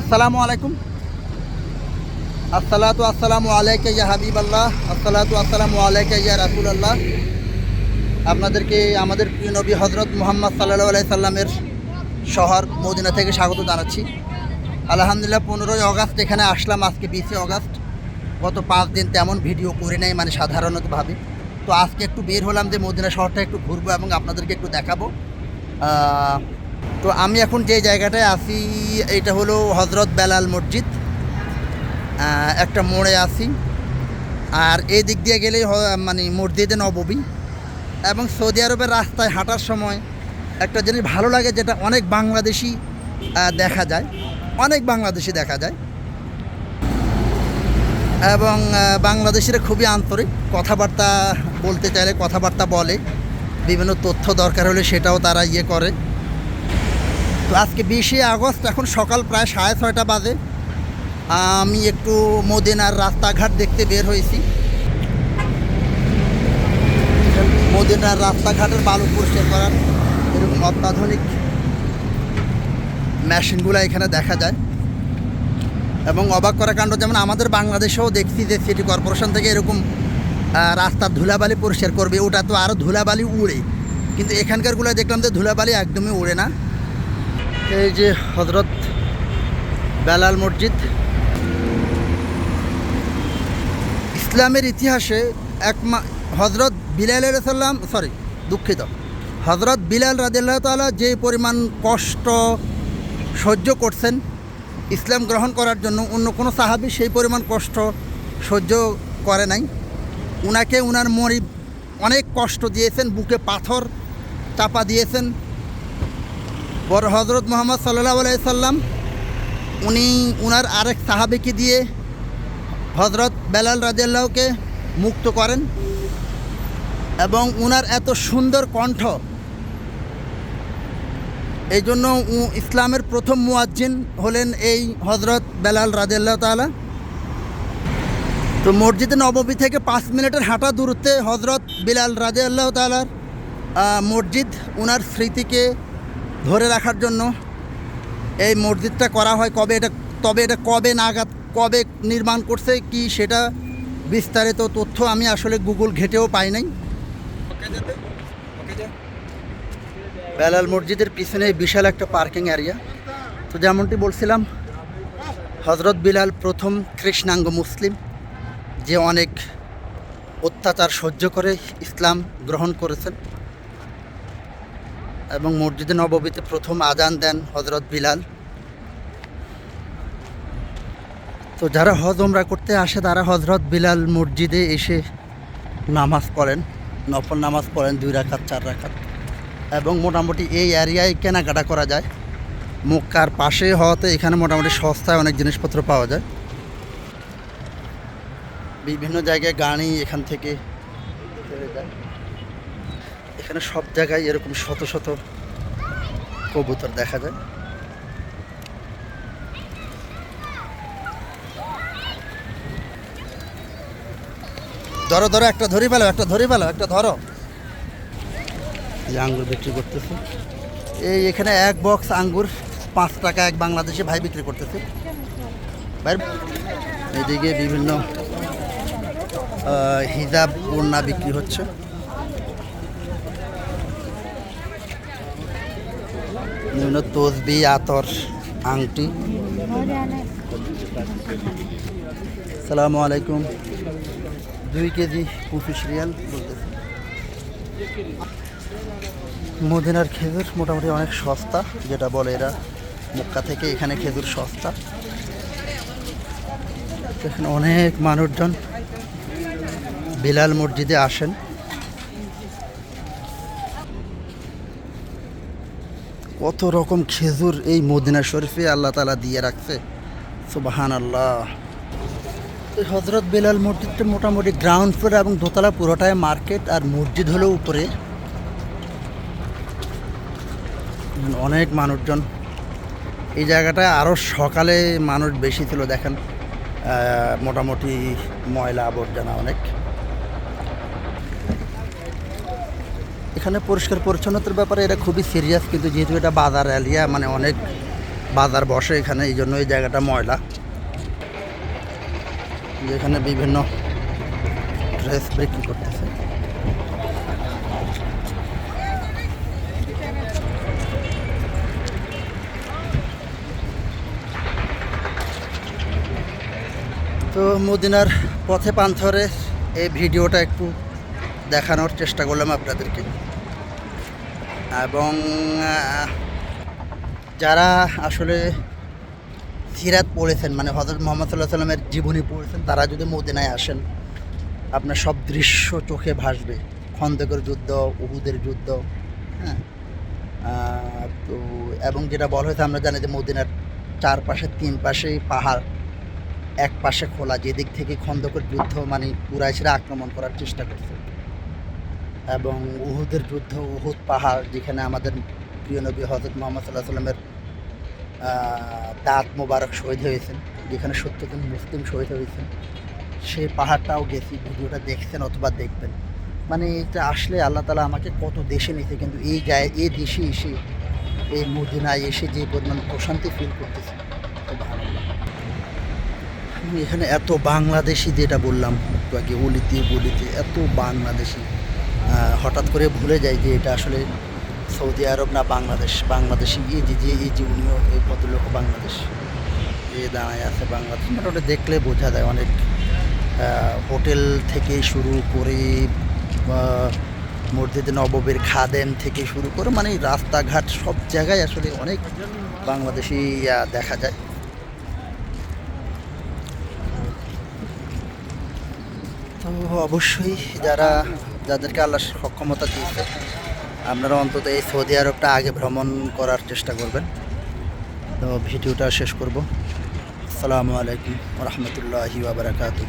আসসালামু আলাইকুম। আসসালাতু আসসালামু আলাইকা ইয়া হাবিব আল্লাহ আসসালাতু আসসালামু আলাইকা ইয়া রাসুল আল্লাহ আপনাদেরকে আমাদের প্রিয় নবী হজরত মোহাম্মদ সাল্লাহ আলাই সাল্লামের শহর মদিনা থেকে স্বাগত জানাচ্ছি। আলহামদুলিল্লাহ পনেরোই অগাস্ট এখানে আসলাম আজকে বিশে অগাস্ট। গত পাঁচ দিন তেমন ভিডিও করে নাই মানে সাধারণতভাবে তো আজকে একটু বের হলাম যে মদিনা শহরটা একটু ঘুরবো এবং আপনাদেরকে একটু দেখাবো। তো আমি এখন যে জায়গাটায় আছি এটা হলো হজরত বেলাল মসজিদ। একটা মোড়ে আছি। আর এই দিক দিয়ে গেলেই মানে মসজিদে নববী এবং সৌদি আরবের রাস্তায় হাঁটার সময় একটা জিনিস ভালো লাগে যেটা অনেক বাংলাদেশি দেখা যায়। অনেক বাংলাদেশি দেখা যায়। এবং বাংলাদেশিরা খুবই আন্তরিক কথাবার্তা বলতে চাইলে কথাবার্তা বলে। বিভিন্ন তথ্য দরকার হলে সেটাও তারা ইয়ে করে। আজকে বিশে আগস্ট, এখন সকাল প্রায় সাড়ে ছয়টা বাজে। আমি একটু মদিনার রাস্তাঘাট দেখতে বের হয়েছি। মদিনার রাস্তাঘাটের বালু পরিষ্কার করার এরকম অত্যাধুনিক মেশিনগুলো এখানে দেখা যায়। এবং অবাক করা কাণ্ড যেমন আমাদের বাংলাদেশেও দেখছি যে সিটি কর্পোরেশন থেকে এরকম রাস্তার ধুলাবালি পরিষ্কার করবে। ওটা তো আরও ধুলাবালি উড়ে। কিন্তু এখানকারগুলো দেখলাম যে ধুলাবালি একদমই উড়ে না। এই যে হজরত বেলাল মসজিদ। ইসলামের ইতিহাসে এক হজরত বিলাল সাল্লাম সরি দুঃখিত। হজরত বিলাল রাদিল্লাহ তালা যে পরিমাণ কষ্ট, সহ্য করছেন, ইসলাম গ্রহণ করার জন্য অন্য কোনো সাহাবি সেই পরিমাণ কষ্ট সহ্য করে নাই। উনাকে উনার মরি অনেক কষ্ট দিয়েছেন, বুকে পাথর চাপা দিয়েছেন। বড় হজরত মোহাম্মদ সাল্লাহ আলাইসাল্লাম উনি উনার আরেক সাহাবিকে দিয়ে হজরত বেলাল রাজিয়াল্লাহকে মুক্ত করেন এবং উনার এত সুন্দর কণ্ঠ এই জন্য ইসলামের প্রথম মুয়াজ্জিন হলেন এই হজরত বেলাল রাজিয়াল্লাহ তালা তো মসজিদে নববী থেকে পাঁচ মিনিটের হাঁটা দূরত্বে হজরত বিলাল রাজে আল্লাহ তালার মসজিদ, উনার স্মৃতিকে ধরে রাখার জন্য এই মসজিদটা করা হয় কবে এটা তবে এটা কবে নাগাদ কবে নির্মাণ করছে কি সেটা বিস্তারিত তথ্য আমি আসলে গুগল ঘেটেও পাই নাই। বেলাল মসজিদের পিছনে বিশাল একটা পার্কিং এরিয়া। তো যেমনটি বলছিলাম হজরত বিলাল প্রথম কৃষ্ণাঙ্গ মুসলিম যে অনেক অত্যাচার সহ্য করে ইসলাম গ্রহণ করেছেন। এবং মসজিদে নববীতে প্রথম আজান দেন হজরত বিলাল। তো যারা হজ ওমরা করতে আসে, তারা হজরত বিলাল মসজিদে এসে নামাজ পড়েন, নফল নামাজ পড়েন দুই রাখাত চার রাখাত এবং মোটামুটি এই এরিয়ায় কেনাকাটা করা যায়। মক্কার পাশে হওয়াতে এখানে মোটামুটি সস্তায় অনেক জিনিসপত্র পাওয়া যায়। বিভিন্ন জায়গায় গাড়ি এখান থেকে যায়। এখানে সব জায়গায় এরকম শত শত কবুতর দেখা যায়। ধরো ধরো, একটা ধরে ফেলো, একটা ধরে ফেলো, একটা ধরো। এই আঙ্গুর বিক্রি করতেছে। এই এখানে এক বক্স আঙ্গুর, পাঁচ টাকা এক বাংলাদেশে ভাই বিক্রি করতেছে। ভাই, এদিকে বিভিন্ন হিজাব, ওড়না বিক্রি হচ্ছে। বিভিন্ন তসবি, আতর, আংটি। সালামু আলাইকুম। দুই কেজি পঁচিশ রিয়াল বলতেছে। মদিনার খেজুর মোটামুটি অনেক সস্তা, যেটা বলে এরা মক্কা থেকে এখানে খেজুর সস্তা। এখানে অনেক মানুষজন বিলাল মসজিদে আসেন। কত রকম খেজুর এই মদিনা শরীফে আল্লাহ তালা দিয়ে রাখছে। সুবাহান আল্লাহ এই হজরত বেলাল মসজিদটা মোটামুটি গ্রাউন্ড ফ্লোর এবং দোতলা পুরোটাই মার্কেট আর মসজিদ হলো উপরে। অনেক মানুষজন। এই জায়গাটায় আরও সকালে মানুষ বেশি ছিল, দেখেন। মোটামুটি ময়লা আবর্জনা অনেক। এখানে পরিষ্কার পরিচ্ছন্নতার ব্যাপারে এটা খুবই সিরিয়াস কিন্তু যেহেতু এটা বাজার এরিয়া মানে অনেক বাজার বসে এখানে, এই জন্য এই জায়গাটা ময়লা। যেখানে বিভিন্ন ড্রেস বিক্রি করতেছে। তো মদিনার পথে পান্থরে এই ভিডিওটা একটু দেখানোর চেষ্টা করলাম আপনাদেরকে। এবং যারা আসলে সিরাত পড়েছেন মানে হজরত মোহাম্মদ সাল্লাহ সাল্লামের জীবনী পড়েছেন, তারা যদি মদিনায় আসেন, আপনার সব দৃশ্য চোখে ভাসবে। খন্দকের যুদ্ধ, উহুদের যুদ্ধ হ্যাঁ? তো, এবং যেটা বলা হয়েছে, আমরা জানি যে মদিনার চারপাশে, তিন পাশেই পাহাড়, এক পাশে খোলা, যেদিক থেকে খন্দকের যুদ্ধ মানে কুরাইশরা আক্রমণ করার চেষ্টা করছে। এবং উহুদের যুদ্ধ, উহুদ পাহাড়, যেখানে আমাদের প্রিয় নবী হজরত মোহাম্মদ সাল্লাহ সাল্লামের দাঁত মোবারক শহীদ হয়েছেন, যেখানে সত্যজন মুসলিম শহীদ হয়েছেন সেই পাহাড়টাও গেছি, ভিডিওটা দেখছেন অথবা দেখবেন। মানে এটা আসলে আল্লাহ তালা আমাকে কত দেশে নিয়েছে, কিন্তু এই জায় এই দেশে এসে, এই মদিনায় এসে যে পরিমাণ প্রশান্তি ফিল করতেছি এখানে এত বাংলাদেশি যেটা বললাম একটু আগে, অলিতে, বলিতে, এত বাংলাদেশি। হঠাৎ করে ভুলে যাই যে এটা আসলে সৌদি আরব না বাংলাদেশ। বাংলাদেশি এই যে এই যে উনিও এই ভদ্রলোক বাংলাদেশ। যে দাঁড়ায় আছে বাংলাদেশ। মোটামুটি দেখলে বোঝা যায় অনেক হোটেল থেকে শুরু করে মসজিদে নববীর খাদেম থেকে শুরু করে মানে রাস্তাঘাট সব জায়গায় আসলে অনেক বাংলাদেশি দেখা যায়। তো অবশ্যই যারা যাদেরকে আল্লাহ সক্ষমতা দিয়েছে, আপনারা অন্তত এই সৌদি আরবটা আগে ভ্রমণ করার চেষ্টা করবেন। তো ভিডিওটা শেষ করব। আসসালামু আলাইকুম রহমতুল্লাহি বাবরাকাতু